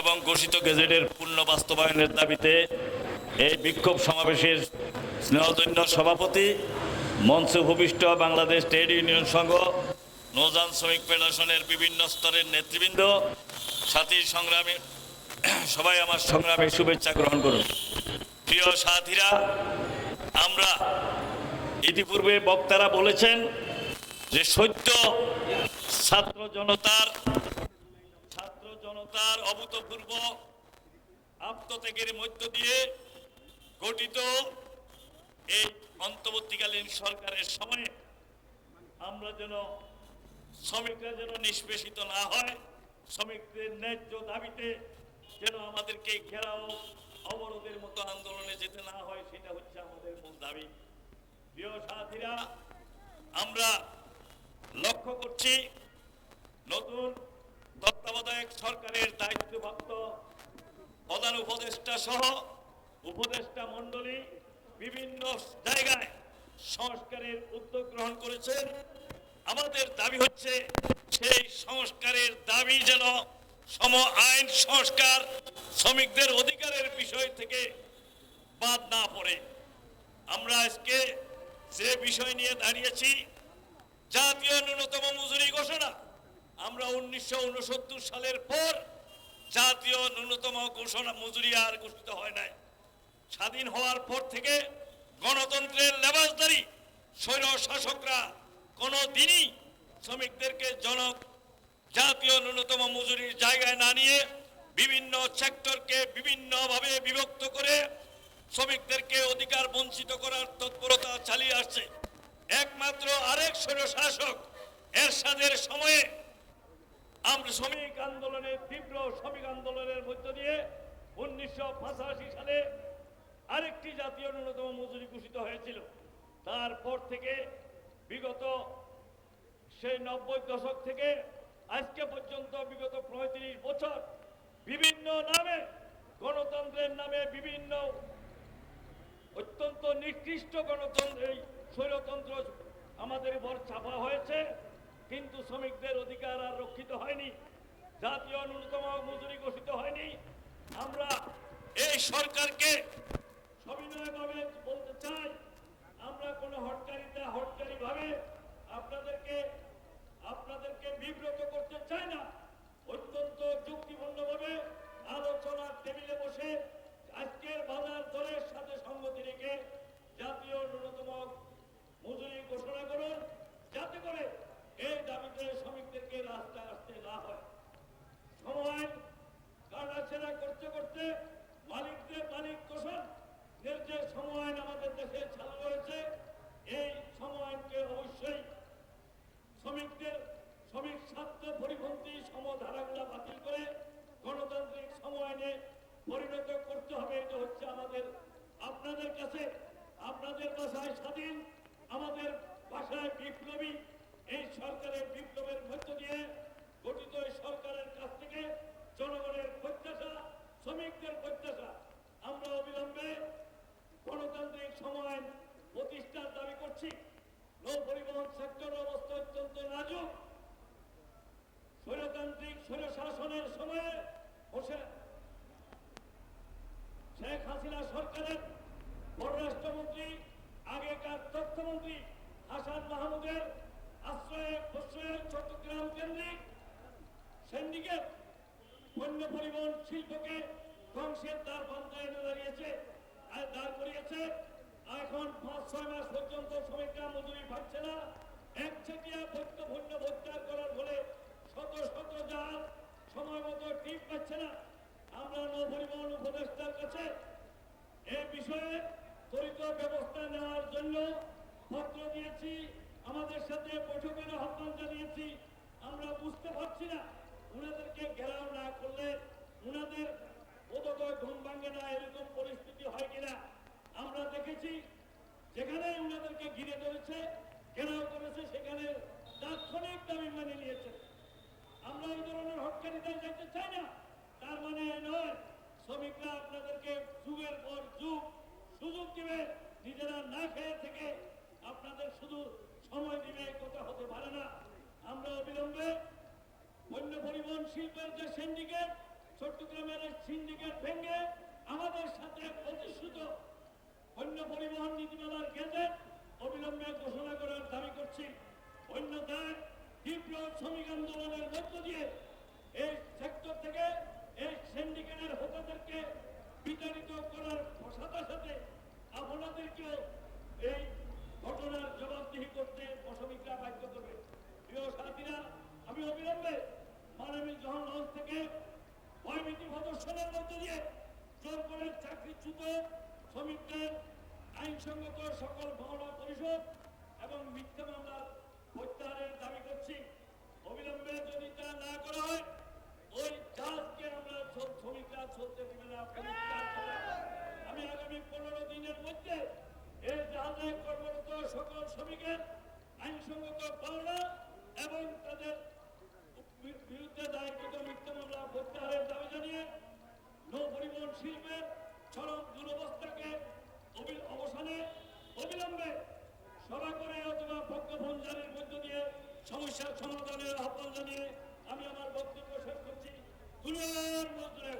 এবং ঘোষিত গেজেটের পূর্ণ বাস্তবায়নের দাবিতে এই বিক্ষোভ সমাবেশের স্নেহধন্য সভাপতি মঞ্চ ভূমিষ্ঠ, বাংলাদেশ ট্রেড ইউনিয়ন সংঘ, নৌযান শ্রমিক ফেডারেশনের বিভিন্ন স্তরের নেতৃবৃন্দ, সাথী সংগ্রামী, সবাই আমার সংগ্রামে শুভেচ্ছা গ্রহণ করুন। প্রিয় সাথীরা, আমরা ইতিপূর্বে বক্তারা বলেছেন যে সত্য ছাত্র জনতার জনতার অভূতপূর্ব আত্মত্যাগের মধ্য দিয়ে গঠিত এই অন্তর্বর্তীকালীন সরকারের সময়ে আমরা যেন শ্রমিকরা যেন নিষ্পেষিত না হয়, শ্রমিকদের ন্যায্য দাবিতে যেন আমাদেরকে ঘেরাও, অবরোধের মতো আন্দোলনে যেতে না হয়, সেটা হচ্ছে আমাদের মূল দাবি। প্রিয় সাথীরা, আমরা লক্ষ্য করছি নতুন তত্ত্বাবধায়ক সরকারের দায়িত্বপ্রাপ্ত প্রধান উপদেষ্টা সহ উপদেষ্টা মণ্ডলী বিভিন্ন জায়গায় সংস্কারের উদ্যোগ গ্রহণ করেছেন। আমাদের দাবি হচ্ছে সেই সংস্কারের দাবি যেন সম আইন সংস্কার শ্রমিকদের অধিকারের বিষয় থেকে বাদ না পড়ে। আমরা আজকে যে বিষয় নিয়ে দাঁড়িয়েছি, জাতীয় ন্যূনতম মজুরি আমরা উনিশশো সালের পর জাতীয় ন্যূনতম ঘোষণা মজুরি আর ঘোষিত হয় নাই। স্বাধীন হওয়ার পর থেকে গণতন্ত্রের লেবাসদারি স্বৈর শাসকরা কোনো দিনই শ্রমিকদেরকে জনক জাতীয় ন্যূনতম মজুরির জায়গায় না নিয়ে বিভিন্ন সেক্টরকে বিভিন্নভাবে বিভক্ত করে শ্রমিকদেরকে অধিকার বঞ্চিত করার তৎপরতা চালিয়ে আসছে। একমাত্র আরেক স্বৈর শাসক এরশাদের সময়ে আমরা শ্রমিক আন্দোলনের, তীব্র শ্রমিক আন্দোলনের মধ্য দিয়ে উনিশশো পঁচাশি সালে আরেকটি জাতীয় ন্যূনতম মজুরি ঘোষিত হয়েছিল। তারপর থেকে বিগত সেই নব্বই দশক থেকে আজকে পর্যন্ত বিগত পঁয়ত্রিশ বছর বিভিন্ন নামে, গণতন্ত্রের নামে বিভিন্ন অত্যন্ত নিকৃষ্ট গণতন্ত্র, এই স্বৈরতন্ত্র আমাদের উপর চাপা হয়েছে। কিন্তু শ্রমিকদের অধিকার আর জাতীয় ন্যূনতম মজুরি ঘোষিত হয়নি। আমরা এই সরকারকে সবিনয়ভাবে বলতে চাই আমরা কোনো হটকারিতা হটকারি ভাবে আপনাদেরকে আপনাদেরকে বিব্রত করতে চাই না অত্যন্ত যুক্তিপূর্ণভাবে আলোচনার টেবিলে বসে আজকের বাজার দরের সাথে সঙ্গতি রেখে জাতীয় ন্যূনতম মজুরি ঘোষণা করুন যাতে করে এই দাবিতে শ্রমিকদেরকে রাস্তায় আসতে না হয় সময় কাটাছেড়া করতে করতে মালিকদের মালিক ঘোষণ এর যে সময় আমাদের দেশে চালু রয়েছে এই সময়কে অবশ্যই শ্রমিকদের শ্রমিক স্বার্থ পরিপন্থী সমধারাগুলা বাতিল করে গণতান্ত্রিক সমায়নে পরিণত করতে হবে, এটা হচ্ছে আমাদের, আপনাদের কাছে, আপনাদের ভাষায় স্বাধীন, আমাদের ভাষায় বিপ্লবী, এই সরকারের বিপ্লবের মধ্য দিয়ে গঠিত এই সরকারের কাছ থেকে জনগণের প্রত্যাশা, শ্রমিকদের প্রত্যাশা, আমরা অবিলম্বে গণতান্ত্রিক সময় প্রতিষ্ঠার দাবি করছি। নৌ পরিবহন সেক্টর অবস্থা অত্যন্ত নাজুক। স্বৈরতান্ত্রিক স্বৈর শাসনের সময়ে হাসিনা পররাষ্ট্রমন্ত্রী, আগেকার তথ্যমন্ত্রী হাসান মাহমুদের আশ্রয়ে প্রশ্রয়ে চট্টগ্রাম কেন্দ্রিক সিন্ডিকেট পণ্য পরিবহন শিল্পকে ধ্বংসের দ্বার পন্থায় এনে দাঁড়িয়েছে দাঁড় করিয়েছে। এখন পাঁচ, ছয় মাস পর্যন্ত শ্রমিকরা মজুরি পাচ্ছে না। একচেটিয়া ভক্ত ভন্য ভোক্তার করার ফলে শত শত জাহাজ সময় মতো টিপ পাচ্ছে না। আমরা নৌ উপদেষ্টার কাছে বিষয়ে ত্বরিত ব্যবস্থা নেওয়ার জন্য পত্র দিয়েছি। আমাদের সাথে বৈঠকের আহ্বান জানিয়েছি। আমরা বুঝতে পারছি না উনাদেরকে ঘেরাও না করলে উনাদের বোধকয় ঘুম ভাঙে না, এরকম পরিস্থিতি হয় কিনা। আমরা দেখেছি, যেখানে উনাদেরকে ঘিরে ধরেছে, ঘেরাও করেছে, সেখানে তাৎক্ষণিক দাবি মানে নিয়েছে। আমরা এই ধরনের হটকারিতায় যেতে চাই না, তার মানে নয়, শ্রমিকরা আপনাদেরকে যুগের পর যুগ সুযোগ দিবে, নিজেরা না খেয়ে থেকে আপনাদের শুধু সময় এ কথা হতে পারে না। আমরা অবিলম্বে পণ্য পরিবহন শিল্পের যে সিন্ডিকেট চট্টগ্রামের সিন্ডিকেট ভেঙে আমাদের সাথে প্রতিশ্রুত অন্য পরিবহন নীতিমালার গেজেট অবিলম্বে ঘোষণা করার দাবি করছি। অন্যথায় তীব্র শ্রমিক আন্দোলনের মধ্য দিয়ে এই সেক্টর থেকে এই সিন্ডিকেটের হোতাদেরকে বিতাড়িত করার সাথে আপনাদেরকেও এই ঘটনার জবাবদিহি করতে শ্রমিকরা বাধ্য করবে। প্রিয় সাথীরা, আমি অবিলম্বে মানবী জহর লঞ্চ থেকে ভয়ভীতি প্রদর্শনের মধ্য দিয়ে জোর করে চাকরিচ্যুত শ্রমিকদের আইনসঙ্গত সকল ভাবনা পরিষদ এবং মিথ্যা মামলার প্রত্যাহারের দাবি করছি। অবিলম্বে যদি তা না করা হয় কর্মরত সকল শ্রমিকের আইনসঙ্গত এবং তাদের বিরুদ্ধে দায়েরকৃত মিথ্যা মামলা প্রত্যাহারের দাবি জানিয়ে নৌ পরিবহন শিল্পের চরম দুরবস্থাকে অবসানে অবিলম্বে সভা করে অথবা পক্ষভন জারির মধ্য দিয়ে সমস্যার সমাধানের আহ্বান জানিয়ে আমি আমার বক্তব্য শেষ করছি। দুনিয়ার মজুরে